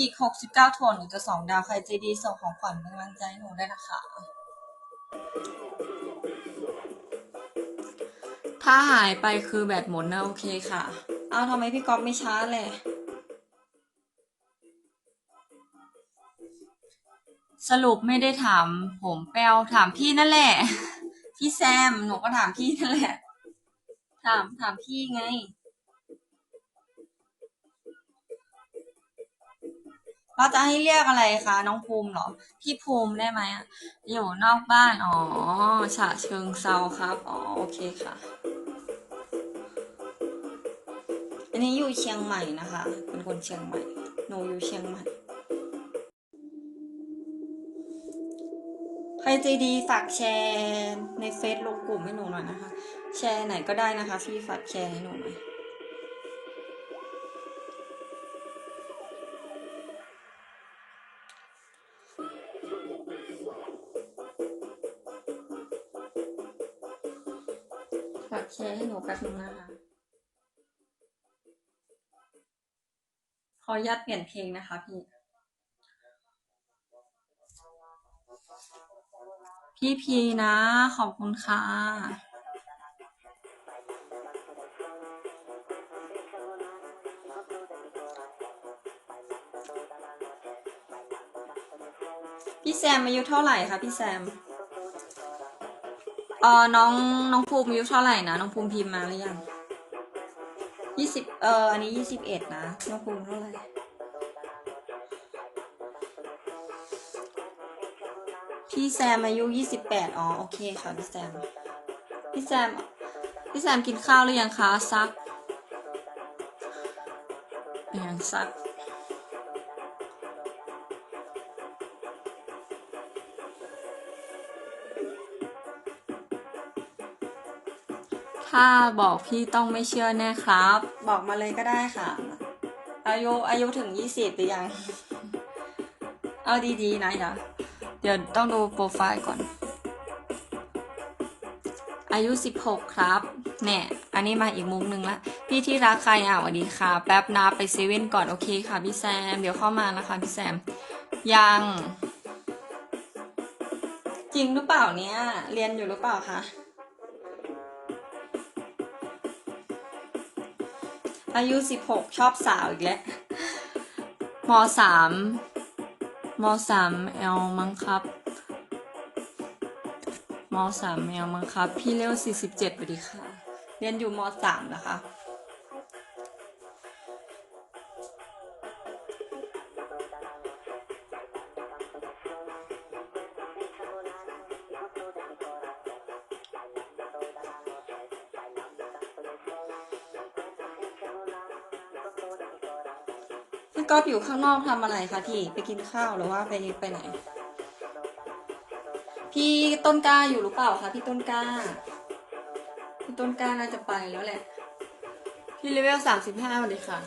อีกหกสิบเก้าทวนหนูจะสองดาวใครใจดีส่งของขวัญเป็นกำลังใจหนูได้นะคะ ถ้าหายไปคือแบตหมดนะโอเคค่ะ เอาทำไมพี่ก๊อฟไม่ช้าเลยสรุปไม่ได้ถามผมแปลถามพี่นั่นแหละ พี่แซม หนูก็ถามพี่นั่นแหละ ถามถามพี่ไง เราจะให้เรียกอะไรคะน้องภูมิเหรอ พี่ภูมิได้ไหมอะอยู่นอกบ้าน อ๋อฉะเชิงเซาครับ อ๋อ โอเคค่ะ อันนี้อยู่เชียงใหม่นะคะ เป็นคนเชียงใหม่หนูอยู่เชียงใหม่ ใครใจดีฝากแชร์ในเฟซลงกลุ่มให้หนูหน่อยนะคะ แชร์ไหนก็ได้นะคะพี่ฝากแชร์ให้หนูหน่อย ฝากแชร์ให้หนูแป๊บนึงนะคะ ขออนุญาตเปลี่ยนเพลงนะคะพี่ พี่พีนะ ขอบคุณค่ะพี่แซมอายุเท่าไหร่คะพี่แซม เออน้องน้องภูมิอายุเท่าไหร่นะน้องภูมิพิมพ์มาหรือยังยี่สิบเอออันนี้ยี่สิบเอ็ดนะน้องภูมิเท่าไหร่พี่แซมอายุยี่สิบแปดอ๋อโอเคค่ะพี่แซมพี่แซมพี่แซมกินข้าวหรือยังคะซักยังซัก ถ้าบอกพี่ต้องไม่เชื่อแน่ครับ บอกมาเลยก็ได้ค่ะ อายุอายุถึงยี่สิบหรือยัง เอาดีๆนะเดี๋ยวเดี๋ยวต้องดูโปรไฟล์ก่อน อายุสิบหกครับเนี่ยอันนี้มาอีกมุมหนึ่งละ พี่ที่รักใครอะสวัสดีค่ะ แป๊บนะไปเซเว่นก่อนโอเคค่ะพี่แซม เดี๋ยวเข้ามานะคะพี่แซม ยัง จริงหรือเปล่าเนี่ย เรียนอยู่หรือเปล่าคะ อายุสิบหกชอบสาวอีกแล้วมสามมสามเอลมั้งครับมสามเอลมั้งครับ พี่เลวสี่สิบเจ็ดสวัสดีค่ะ เรียนอยู่มสามนะคะ ก็อฟอยู่ข้างนอกทำอะไรคะพี่ ไปกินข้าวหรือว่าไปไปไหน พี่ต้นกล้าอยู่หรือเปล่าคะพี่ต้นกล้า พี่ต้นกล้าน่าจะไปแล้วแหละ พี่เลเวลสามสิบห้าสวัสดีค่ะ